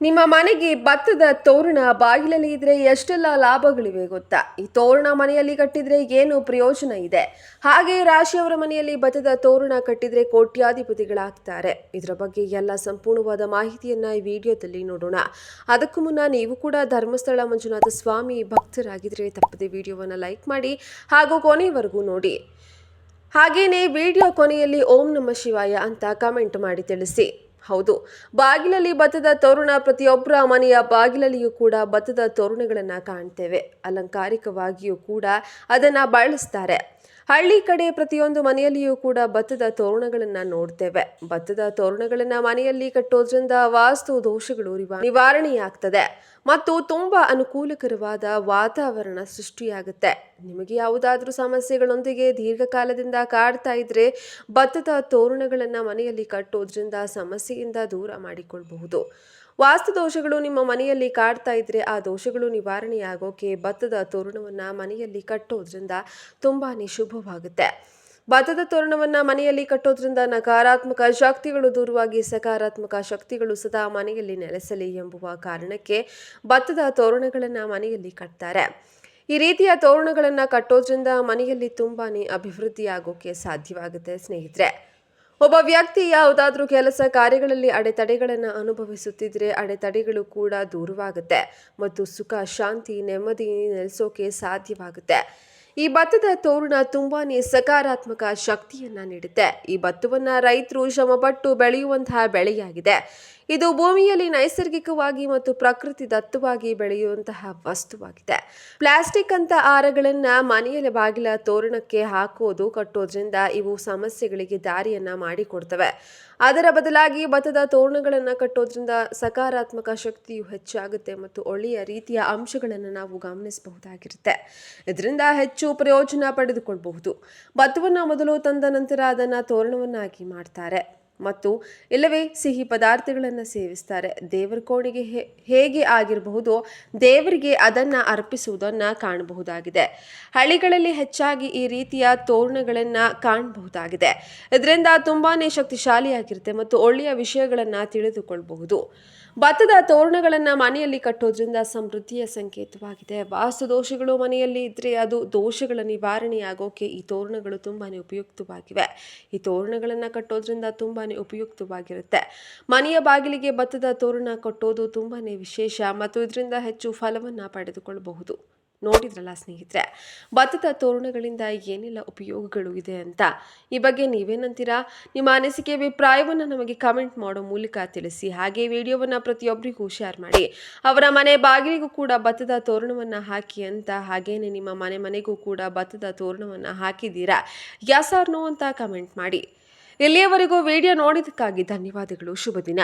ನಿಮ್ಮ ಮನೆಗೆ ಭತ್ತದ ತೋರಣ ಬಾಗಿಲಲ್ಲಿ ಇದ್ರೆ ಎಷ್ಟೆಲ್ಲ ಲಾಭಗಳಿವೆ ಗೊತ್ತಾ? ಈ ತೋರಣ ಮನೆಯಲ್ಲಿ ಕಟ್ಟಿದ್ರೆ ಏನು ಪ್ರಯೋಜನ ಇದೆ? ಹಾಗೆ ರಾಶಿಯವರ ಮನೆಯಲ್ಲಿ ಭತ್ತದ ತೋರಣ ಕಟ್ಟಿದ್ರೆ ಕೋಟ್ಯಾಧಿಪತಿಗಳಾಗ್ತಾರೆ. ಇದರ ಬಗ್ಗೆ ಎಲ್ಲ ಸಂಪೂರ್ಣವಾದ ಮಾಹಿತಿಯನ್ನ ಈ ವಿಡಿಯೋದಲ್ಲಿ ನೋಡೋಣ. ಅದಕ್ಕೂ ಮುನ್ನ ನೀವು ಕೂಡ ಧರ್ಮಸ್ಥಳ ಮಂಜುನಾಥ ಸ್ವಾಮಿ ಭಕ್ತರಾಗಿದ್ರೆ ತಪ್ಪದೆ ವಿಡಿಯೋವನ್ನು ಲೈಕ್ ಮಾಡಿ ಹಾಗೂ ಕೊನೆವರೆಗೂ ನೋಡಿ. ಹಾಗೇನೇ ವಿಡಿಯೋ ಕೊನೆಯಲ್ಲಿ ಓಂ ನಮ ಶಿವಾಯ ಅಂತ ಕಮೆಂಟ್ ಮಾಡಿ ತಿಳಿಸಿ. ಹೌದು. ಬಾಗಿಲಲ್ಲಿ ಭತ್ತದ ತೋರಣ ಪ್ರತಿಯೊಬ್ಬರ ಮನೆಯ ಬಾಗಿಲಲ್ಲಿಯೂ ಕೂಡ ಭತ್ತದ ತೋರಣಗಳನ್ನು ಕಾಣ್ತೇವೆ. ಅಲಂಕಾರಿಕವಾಗಿಯೂ ಕೂಡ ಅದನ್ನು ಬಳಸ್ತಾರೆ. ಹಳ್ಳಿ ಕಡೆ ಪ್ರತಿಯೊಂದು ಮನೆಯಲ್ಲಿಯೂ ಕೂಡ ಭತ್ತದ ತೋರಣಗಳನ್ನು ನೋಡ್ತೇವೆ. ಭತ್ತದ ತೋರಣಗಳನ್ನು ಮನೆಯಲ್ಲಿ ಕಟ್ಟೋದ್ರಿಂದ ವಾಸ್ತು ದೋಷಗಳು ನಿವಾ- ನಿವಾರಣೆಯಾಗ್ತದೆ ಮತ್ತು ತುಂಬಾ ಅನುಕೂಲಕರವಾದ ವಾತಾವರಣ ಸೃಷ್ಟಿಯಾಗುತ್ತೆ. ನಿಮಗೆ ಯಾವುದಾದ್ರೂ ಸಮಸ್ಯೆಗಳೊಂದಿಗೆ ದೀರ್ಘಕಾಲದಿಂದ ಕಾಡ್ತಾ ಇದ್ರೆ ಭತ್ತದ ತೋರಣಗಳನ್ನು ಮನೆಯಲ್ಲಿ ಕಟ್ಟೋದ್ರಿಂದ ಸಮಸ್ಯೆಯಿಂದ ದೂರ ಮಾಡಿಕೊಳ್ಬಹುದು. ವಾಸ್ತು ದೋಷಗಳು ನಿಮ್ಮ ಮನೆಯಲ್ಲಿ ಕಾಡ್ತಾ ಇದ್ರೆ ಆ ದೋಷಗಳು ನಿವಾರಣೆಯಾಗೋಕೆ ಭತ್ತದ ತೋರಣವನ್ನು ಮನೆಯಲ್ಲಿ ಕಟ್ಟೋದ್ರಿಂದ ತುಂಬಾ ಶುಭವಾಗುತ್ತೆ. ಭತ್ತದ ತೋರಣವನ್ನ ಮನೆಯಲ್ಲಿ ಕಟ್ಟೋದ್ರಿಂದ ನಕಾರಾತ್ಮಕ ಶಕ್ತಿಗಳು ದೂರವಾಗಿ ಸಕಾರಾತ್ಮಕ ಶಕ್ತಿಗಳು ಸದಾ ಮನೆಯಲ್ಲಿ ನೆಲೆಸಲಿ ಎಂಬುವ ಕಾರಣಕ್ಕೆ ಭತ್ತದ ತೋರಣಗಳನ್ನು ಮನೆಯಲ್ಲಿ ಕಟ್ತಾರೆ. ಈ ರೀತಿಯ ತೋರಣಗಳನ್ನು ಕಟ್ಟೋದ್ರಿಂದ ಮನೆಯಲ್ಲಿ ತುಂಬಾ ಅಭಿವೃದ್ಧಿ ಆಗೋಕೆ ಸಾಧ್ಯವಾಗುತ್ತೆ ಸ್ನೇಹಿತರೆ. ಒಬ್ಬ ವ್ಯಕ್ತಿ ಯಾವುದಾದ್ರೂ ಕೆಲಸ ಕಾರ್ಯಗಳಲ್ಲಿ ಅಡೆತಡೆಗಳನ್ನು ಅನುಭವಿಸುತ್ತಿದ್ರೆ ಅಡೆತಡೆಗಳು ಕೂಡ ದೂರವಾಗುತ್ತೆ ಮತ್ತು ಸುಖ, ಶಾಂತಿ, ನೆಮ್ಮದಿ ನೆಲೆಸೋಕೆ ಸಾಧ್ಯವಾಗುತ್ತೆ. ಈ ಭತ್ತದ ತೋರಣ ತುಂಬಾನೇ ಸಕಾರಾತ್ಮಕ ಶಕ್ತಿಯನ್ನ ನೀಡುತ್ತೆ. ಈ ಭತ್ತವನ್ನ ರೈತರು ಶ್ರಮಪಟ್ಟು ಬೆಳೆಯುವಂತಹ ಬೆಳೆಯಾಗಿದೆ. ಇದು ಭೂಮಿಯಲ್ಲಿ ನೈಸರ್ಗಿಕವಾಗಿ ಮತ್ತು ಪ್ರಕೃತಿ ದತ್ತವಾಗಿ ಬೆಳೆಯುವಂತಹ ವಸ್ತುವಾಗಿದೆ. ಪ್ಲಾಸ್ಟಿಕ್ ಅಂತ ಆಹಾರಗಳನ್ನ ಮನೆಯಲ್ಲಿ ಬಾಗಿಲ ತೋರಣಕ್ಕೆ ಹಾಕೋದು, ಕಟ್ಟೋದ್ರಿಂದ ಇವು ಸಮಸ್ಯೆಗಳಿಗೆ ದಾರಿಯನ್ನ ಮಾಡಿಕೊಡ್ತವೆ. ಅದರ ಬದಲಾಗಿ ಭತ್ತದ ತೋರಣಗಳನ್ನು ಕಟ್ಟೋದ್ರಿಂದ ಸಕಾರಾತ್ಮಕ ಶಕ್ತಿಯು ಹೆಚ್ಚಾಗುತ್ತೆ ಮತ್ತು ಒಳ್ಳೆಯ ರೀತಿಯ ಅಂಶಗಳನ್ನು ನಾವು ಗಮನಿಸಬಹುದಾಗಿರುತ್ತೆ. ಇದರಿಂದ ಹೆಚ್ಚು ಪ್ರಯೋಜನ ಪಡೆದುಕೊಳ್ಬಹುದು. ಭತ್ತವನ್ನು ಮೊದಲು ತಂದ ನಂತರ ಅದನ್ನು ತೋರಣವನ್ನಾಗಿ ಮಾಡ್ತಾರೆ. ಮತ್ತು ಇಲ್ಲವೇ ಸಿಹಿ ಪದಾರ್ಥಗಳನ್ನು ಸೇವಿಸ್ತಾರೆ. ದೇವರ ಕೋಣೆಗೆ ಹೇಗೆ ಆಗಿರಬಹುದು ದೇವರಿಗೆ ಅದನ್ನು ಅರ್ಪಿಸುವುದನ್ನು ಕಾಣಬಹುದಾಗಿದೆ. ಹಳ್ಳಿಗಳಲ್ಲಿ ಹೆಚ್ಚಾಗಿ ಈ ರೀತಿಯ ತೋರಣಗಳನ್ನು ಕಾಣಬಹುದಾಗಿದೆ. ಇದರಿಂದ ತುಂಬಾ ಶಕ್ತಿಶಾಲಿಯಾಗಿರುತ್ತೆ ಮತ್ತು ಒಳ್ಳೆಯ ವಿಷಯಗಳನ್ನು ತಿಳಿದುಕೊಳ್ಳಬಹುದು ಭತ್ತದ ತೋರಣಗಳನ್ನು ಮನೆಯಲ್ಲಿ ಕಟ್ಟೋದ್ರಿಂದ ಸಮೃದ್ಧಿಯ ಸಂಕೇತವಾಗಿದೆ. ವಾಸ್ತು ದೋಷಗಳು ಮನೆಯಲ್ಲಿ ಇದ್ದರೆ ಅದು ದೋಷಗಳ ನಿವಾರಣೆಯಾಗೋಕೆ ಈ ತೋರಣಗಳು ತುಂಬಾ ಉಪಯುಕ್ತವಾಗಿವೆ. ಈ ತೋರಣಗಳನ್ನು ಕಟ್ಟೋದ್ರಿಂದ ತುಂಬಾ ಉಪಯುಕ್ತವಾಗಿರುತ್ತೆ. ಮನೆಯ ಬಾಗಿಲಿಗೆ ಭತ್ತದ ತೋರಣ ಕಟ್ಟೋದು ತುಂಬಾ ವಿಶೇಷ ಮತ್ತು ಇದರಿಂದ ಹೆಚ್ಚು ಫಲವನ್ನು ಪಡೆದುಕೊಳ್ಳಬಹುದು. ನೋಡಿದ್ರಲ್ಲ ಸ್ನೇಹಿತರೆ? ಭತ್ತದ ತೋರಣಗಳಿಂದ ಏನೆಲ್ಲ ಉಪಯೋಗಗಳು ಇದೆ ಅಂತ? ಈ ಬಗ್ಗೆ ನೀವೇನಂತೀರಾ? ನಿಮ್ಮ ಅನಿಸಿಕೆ, ಅಭಿಪ್ರಾಯವನ್ನು ನಮಗೆ ಕಮೆಂಟ್ ಮಾಡೋ ಮೂಲಕ ತಿಳಿಸಿ. ಹಾಗೆ ವಿಡಿಯೋವನ್ನು ಪ್ರತಿಯೊಬ್ಬರಿಗೂ ಶೇರ್ ಮಾಡಿ. ಅವರ ಮನೆ ಬಾಗಿಲಿಗೂ ಕೂಡ ಭತ್ತದ ತೋರಣವನ್ನು ಹಾಕಿ ಅಂತ. ಹಾಗೇನೆ ನಿಮ್ಮ ಮನೆ ಮನೆಗೂ ಕೂಡ ಭತ್ತದ ತೋರಣವನ್ನು ಹಾಕಿದ್ದೀರಾ? ಯಸ್ ಆರ್ ನೋ ಅಂತ ಕಮೆಂಟ್ ಮಾಡಿ. ಇಲ್ಲಿಯವರೆಗೂ ವಿಡಿಯೋ ನೋಡಿದ್ದಕ್ಕಾಗಿ ಧನ್ಯವಾದಗಳು. ಶುಭ ದಿನ.